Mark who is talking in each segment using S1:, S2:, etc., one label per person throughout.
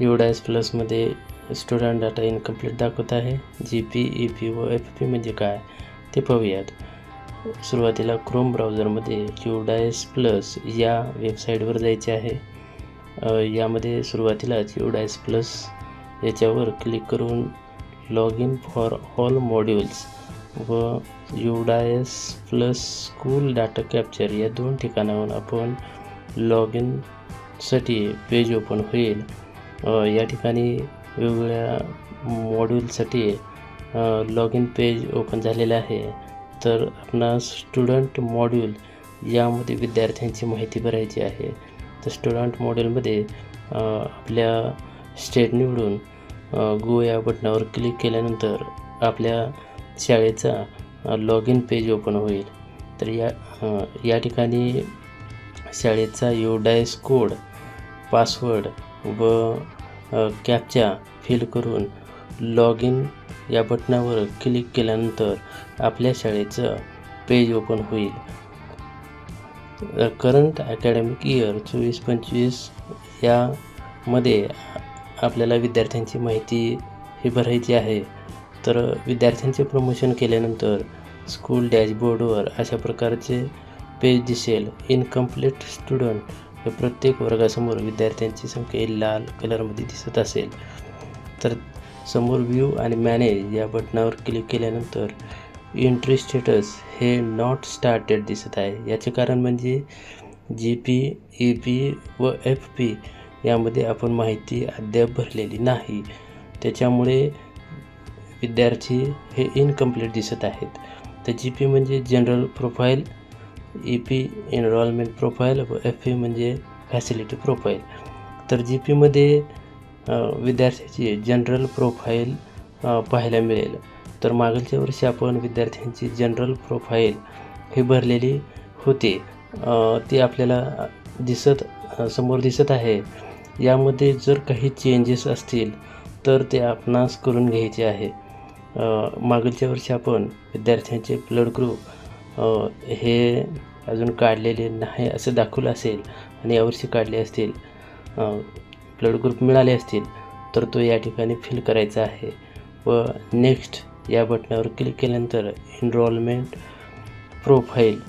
S1: UDISE प्लसमध्ये student data incomplete दाखवत आहे. जी पी ई पी व एफ पी म्हणजे काय ते पाहूयात. सुरुवातीला क्रोम ब्राउझरमध्ये एस प्लस या वेबसाईटवर जायचे आहे. यामध्ये सुरुवातीलाच युडायस प्लस याच्यावर क्लिक करून log in for all modules व S plus school data capture या दोन ठिकाणाहून आपण लॉग इनसाठी पेज ओपन होईल. या ठिकाणी वेगवेगळ्या मॉड्यूलसाठी लॉग इन पेज ओपन झालेलं आहे. तर आपणास स्टुडंट मॉड्यूल यामध्ये विद्यार्थ्यांची माहिती भरायची आहे. तर स्टुडंट मॉड्यूलमध्ये आपल्या स्टेट निवडून गो या बटनावर क्लिक केल्यानंतर आपल्या शाळेचा लॉग इन पेज ओपन होईल. तर या या ठिकाणी शाळेचा योडायस कोड पासवर्ड व कॅपचा फिल करून लॉग इन या बटनावर क्लिक केल्यानंतर आपल्या शाळेचं पेज ओपन होईल. करंट अकॅडमिक इयर चोवीस पंचवीस यामध्ये आपल्याला विद्यार्थ्यांची माहिती ही भरायची आहे. तर विद्यार्थ्यांचे प्रमोशन केल्यानंतर स्कूल डॅशबोर्डवर अशा प्रकारचे पेज दिसेल. इनकम्प्लीट स्टुडंट हे प्रत्येक वर्गासमोर विद्यार्थ्यांची संख्या लाल कलरमध्ये दिसत असेल. तर समोर व्ह्यू आणि मॅनेज या बटनावर क्लिक केल्यानंतर एंट्री स्टेटस हे नॉट स्टार्टेड दिसत आहे. याचे कारण म्हणजे जी पी ई पी व एफ पी यामध्ये आपण माहिती अद्याप भरलेली नाही. त्याच्यामुळे विद्यार्थी हे इनकम्प्लीट दिसत आहेत. तर जी पी म्हणजे general profile E P enrolment profile व एफ ए म्हणजे फॅसिलिटी प्रोफाईल तर जी पीमध्ये विद्यार्थ्याची जनरल प्रोफाईल पाहायला मिळेल. तर मागीलच्या वर्षी आपण विद्यार्थ्यांची जनरल प्रोफाईल ही भरलेली होती. ती आपल्याला दिसत समोर दिसत आहे. यामध्ये जर काही चेंजेस असतील तर ते आपणास करून घ्यायचे आहे. अ, मागीलच्या वर्षी आपण विद्यार्थ्यांचे ब्लड ग्रुप हे अजून काढलेले नाही असं दाखवलं असेल आणि यावर्षी काढले असतील ब्लड ग्रुप मिळाले असतील तर तो या ठिकाणी फिल करायचा आहे. व नेक्स्ट या बटनावर क्लिक केल्यानंतर एनरोलमेंट प्रोफाईल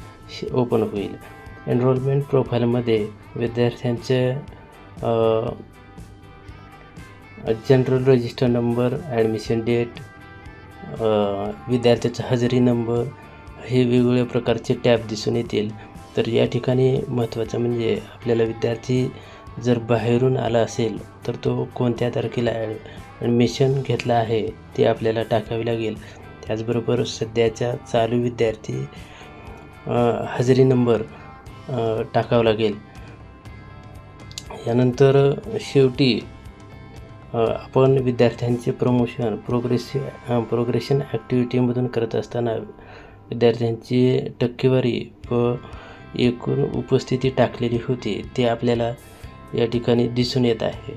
S1: ओपन होईल. एनरोलमेंट प्रोफाईलमध्ये विद्यार्थ्यांचे general register number admission date विद्यार्थ्याचा हजेरी नंबर हे वेगवेगळ्या प्रकारचे टॅब दिसून येतील. तर या ठिकाणी महत्त्वाचं म्हणजे आपल्याला विद्यार्थी जर बाहेरून आला असेल तर तो कोणत्या तारखेला ॲड ॲडमिशन घेतला आहे ते आपल्याला टाकावे लागेल. त्याचबरोबर सध्याच्या चालू विद्यार्थी हजेरी नंबर टाकावा लागेल. यानंतर शेवटी आपण विद्यार्थ्यांचे प्रमोशन प्रोग्रेसिव प्रोग्रेशन ॲक्टिव्हिटीमधून करत असताना विद्यार्थ्यांची टक्केवारी व एकूण उपस्थिती टाकलेली होती ते आपल्याला या ठिकाणी दिसून येत आहे.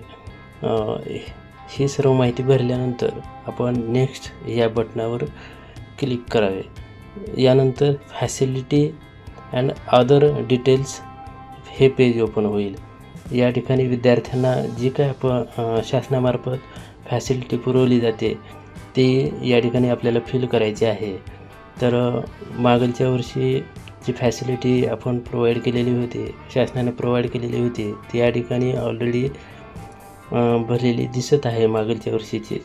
S1: ही सर्व माहिती भरल्यानंतर आपण नेक्स्ट या बटनावर क्लिक करावे. यानंतर फॅसिलिटी अँड अदर डिटेल्स हे पेज ओपन होईल. या ठिकाणी विद्यार्थ्यांना जी काय आपण शासनामार्फत फॅसिलिटी पुरवली जाते ते या ठिकाणी आपल्याला फिल करायचे आहे. तर मागच्या वर्षी जी फॅसिलिटी आपण प्रोव्हाइड केलेली होती शासनाने प्रोव्हाइड केलेली होती ती या ठिकाणी ऑलरेडी भरलेली दिसत आहे मागच्या वर्षीची.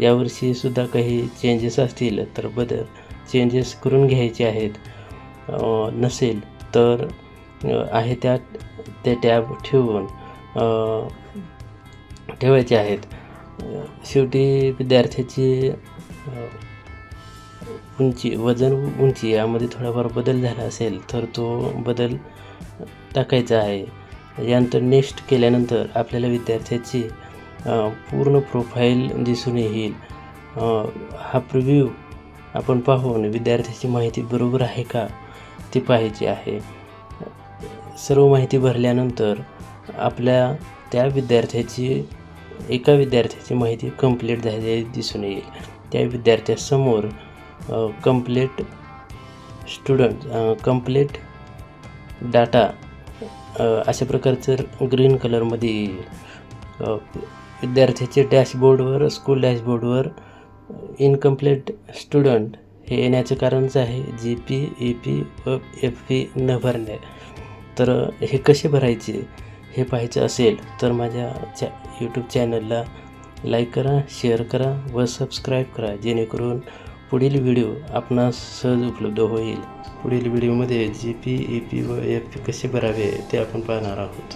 S1: यावर्षीसुद्धा काही चेंजेस असतील तर बदल चेंजेस करून घ्यायचे आहेत. नसेल तर आहे त्या ते टॅब ठेवून ठेवायचे आहेत. शेवटी विद्यार्थ्याची उंची वजन उंची यामध्ये थोडाफार बदल झाला असेल तर तो बदल टाकायचा आहे. यानंतर नेक्स्ट केल्यानंतर आपल्याला विद्यार्थ्याची पूर्ण प्रोफाईल दिसून येईल. हा प्रिव्ह्यू आपण पाहून विद्यार्थ्याची माहिती बरोबर आहे का ती पाहायची आहे. सर्व माहिती भरल्यानंतर आपल्या त्या विद्यार्थ्याची एका विद्यार्थ्याची माहिती कंप्लीट झालेली दिसून येईल. त्या विद्यार्थ्यासमोर कंप्लीट स्टुडंट कंप्लीट डाटा अशा प्रकारचं ग्रीन कलरमध्ये विद्यार्थ्याचे डॅशबोर्डवर स्कूल डॅशबोर्डवर इनकम्प्लीट स्टुडंट हे येण्याचं कारणच आहे जी पी ई पी व एफ पी न भरणे. तर हे कसे भरायचे हे पाहायचं असेल तर माझ्या चॅ यूट्यूब चॅनलला लाईक करा शेअर करा व सबस्क्राईब करा जेणेकरून पुढील व्हिडिओ आपणास सहज उपलब्ध होईल. पुढील व्हिडिओमध्ये जी पी ई पी व एफ पी कसे भरावे ते आपण पाहणार आहोत.